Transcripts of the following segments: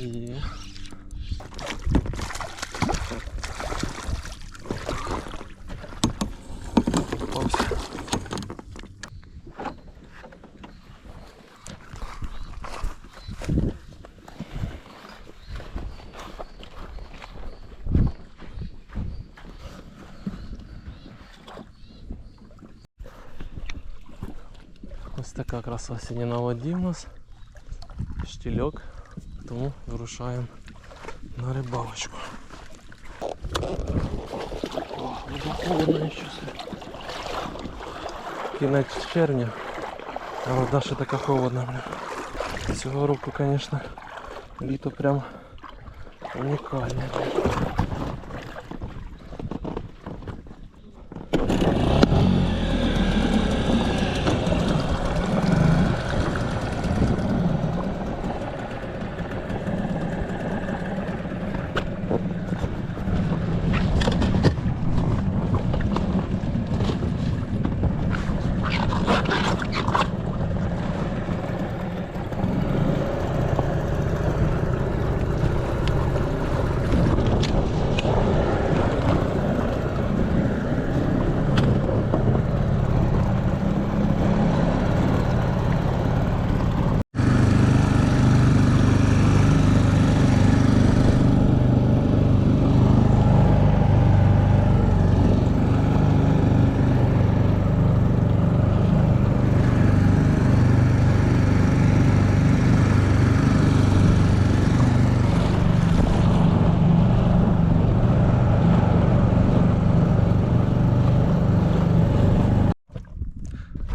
Є. Попався. Ось така краса сьогодні на воді в нас. Штільок, Тому вирушаємо на рибалочку. О, вода холодна. Кінець червня, а вода ще така холодна. Цього року, звісно, літо прям унікальне.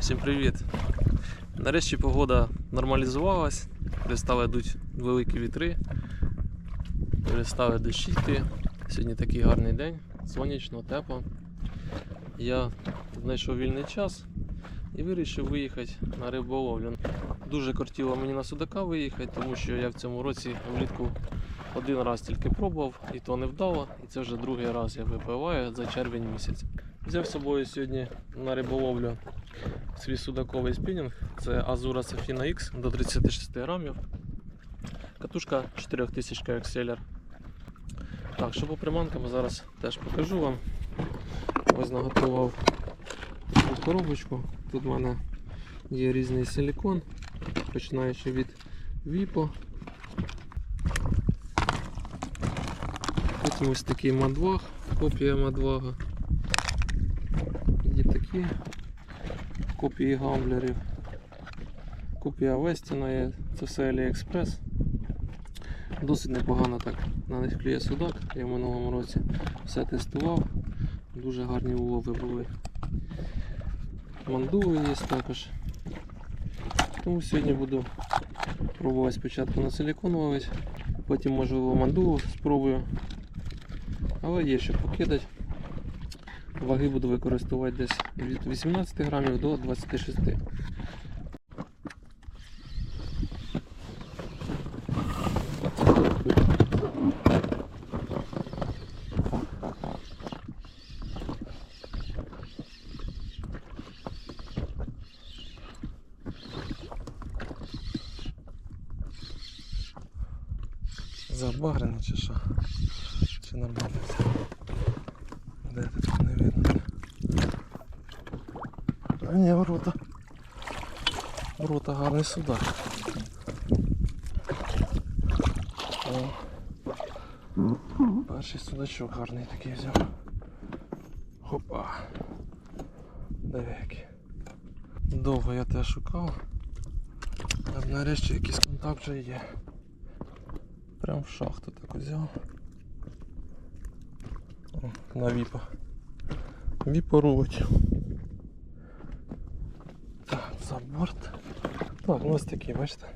Всім привіт! Нарешті погода нормалізувалась, перестали йдуть великі вітри, перестали дощі йти. Сьогодні такий гарний день, сонячно, тепло. Я знайшов вільний час і вирішив виїхати на риболовлю. Дуже кортіло мені на судака виїхати, тому що я в цьому році влітку один раз тільки пробував, і то не вдало. І це вже другий раз я випиваю за червень місяць. Взяв з собою сьогодні на риболовлю свій судаковий спінінг. Це Azura Safina X до 36 грамів. Катушка 4000 XLR. Так, що по приманкам зараз теж покажу вам. Ось наготував таку коробочку. Тут в мене є різний силікон, починаючи від Vipo. Потім ось такий мадваг, копія мадвага. Такі копії гамблерів. Копія Вестіна є, це все AliExpress. Досить непогано так на них клює судак. Я в минулому році все тестував. Дуже гарні улови були. Мандули є також. Тому сьогодні буду пробувати спочатку на силікон ловити, потім можливо мандулу спробую. Але є що покидати. Ваги буду використовувати десь від 18 грамів до 26. Забагрений чи що? Чи нормально? Де тут не видно? А ні, ворота. Ворота гарний судак. Перший судачок гарний такий взяв. Хопа. Який. Довго я те шукав. А нарешті якийсь контакт вже є. Прям в шахту так взяв. На віпа. Віпа рулить. За борт. Так, ну ось такий, бачите.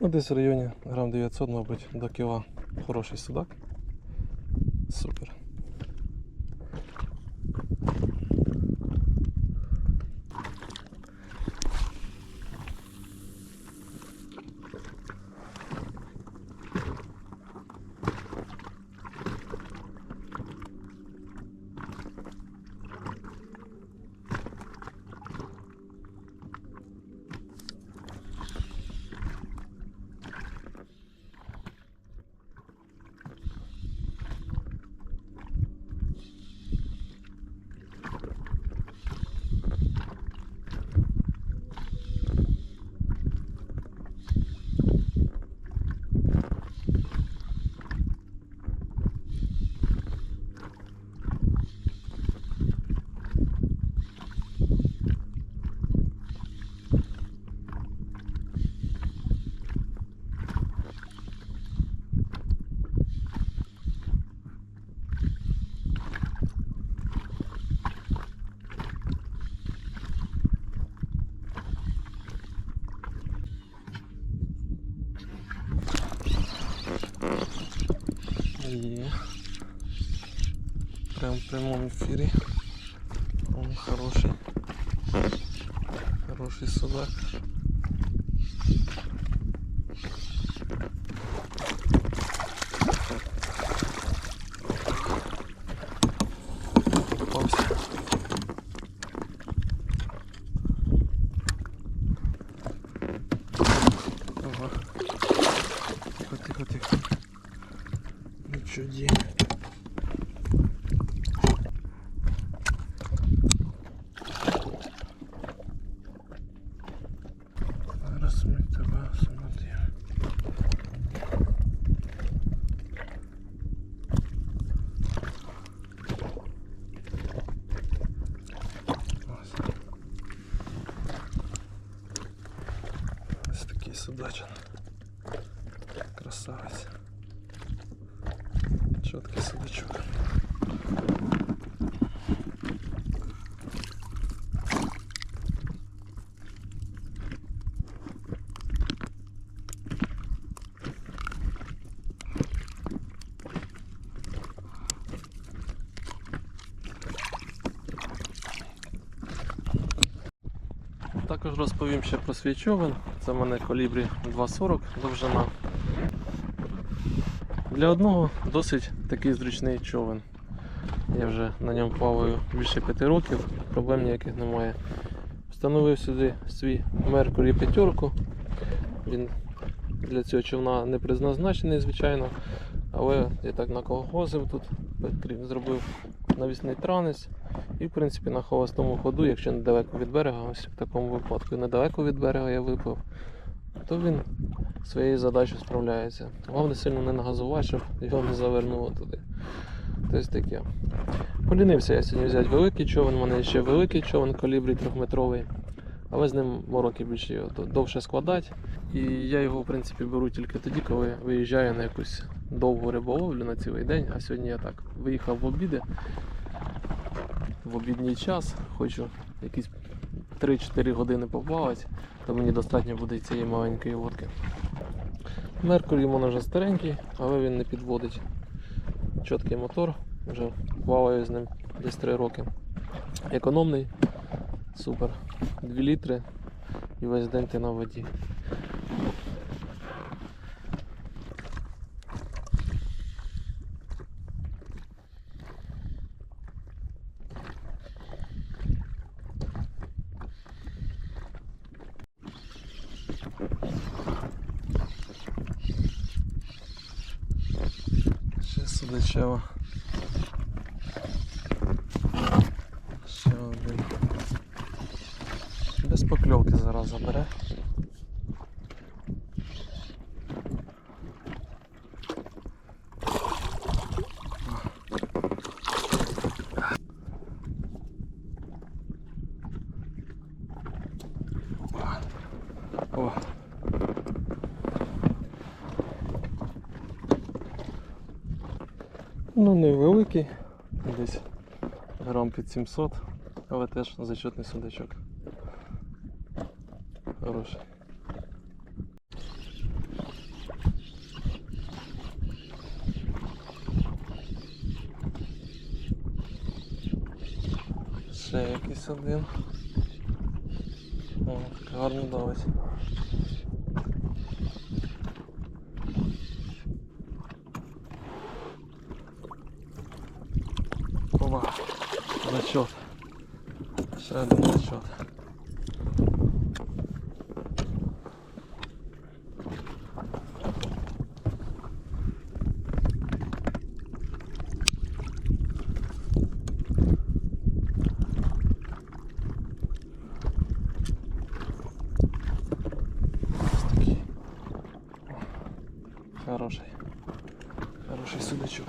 Ну десь в районі грам 900, мабуть, до кіла. Хороший судак. Є. Прям в прямому ефірі. Он хороший. Хороший судак. mettre là, ça Також розповім ще про свій човен. Це в мене колібрі 240 довжина. Для одного досить такий зручний човен. Я вже на ньому плаваю більше 5 років, проблем ніяких немає. Встановив сюди свій Mercury п'ятерку. Він для цього човна не призначений, звичайно. Але я так наколгозив тут, зробив навісний транець. І в принципі на холостому ходу, якщо недалеко від берега, ось в такому випадку недалеко від берега я випав, то він своєю задачею справляється. Головне сильно не нагазувати, щоб його не завернуло туди. Тобто таке. Полінився я сьогодні взяти великий човен, у мене ще великий човен калібрі трьохметровий, але з ним мороки більше його довше складати. І я його в принципі беру тільки тоді, коли виїжджаю на якусь довгу риболовлю на цілий день. А сьогодні я так виїхав в обіди. В обідній час хочу якісь 3-4 години поплавати, то мені достатньо буде цієї маленької лодки. Меркурій мене вже старенький, але він не підводить. Чіткий мотор, вже плаваю з ним десь 3 роки. Економний, супер. 2 літри і весь день ти на воді. Ще судачева. Ще один. Без покльовки зараз забере. Ну, невеликий, десь грам під 700, але теж зачетний судачок. Хороший. Ще якийсь один. О, гарно давить. Ще один. Такий. Хороший. Хороший судачок.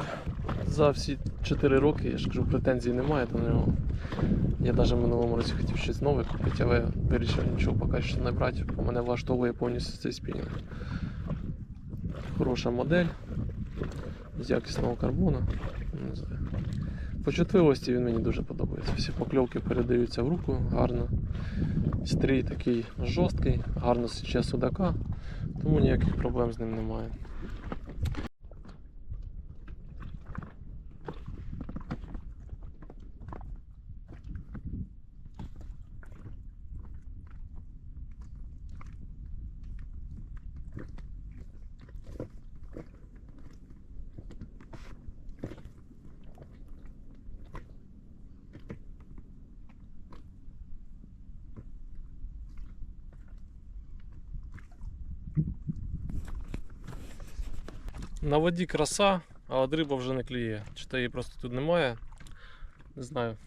За всі 4 роки, я ж кажу, претензій немає до нього. Я навіть в минулому році хотів щось нове купити, але вирішив нічого поки що не брати, бо мене влаштовує повністю цей спінінг. Хороша модель з якісного карбону. Не знаю. По чутливості він мені дуже подобається. Всі покльовки передаються в руку гарно. Стрій такий жорсткий, гарно січе судака, тому ніяких проблем з ним немає. На воді краса, а от риба вже не клює. Чи то її просто тут немає. Не знаю.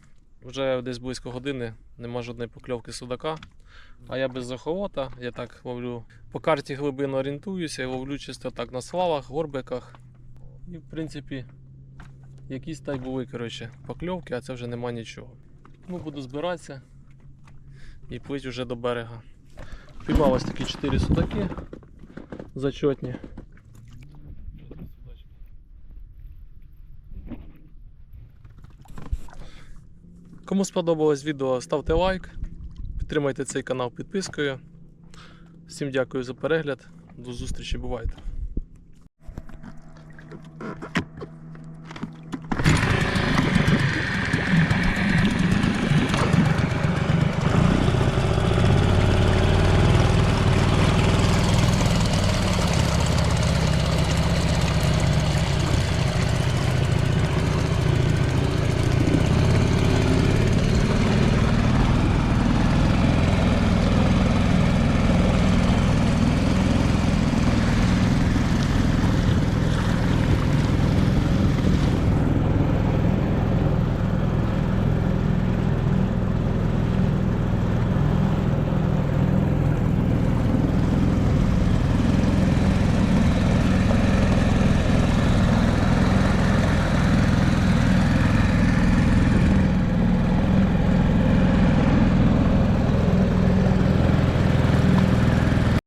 Вже десь близько години нема жодної покльовки судака. А я без заховота, я так ловлю. По карті глибину орієнтуюся і ловлю чисто так на свалах, горбиках. І в принципі, якісь та й були коротше, покльовки, а це вже нема нічого. Ну, буду збиратися і плить вже до берега. Піймав ось такі 4 судаки зачетні. Кому сподобалось відео, ставте лайк, підтримайте цей канал підпискою. Всім дякую за перегляд. До зустрічі, бувайте.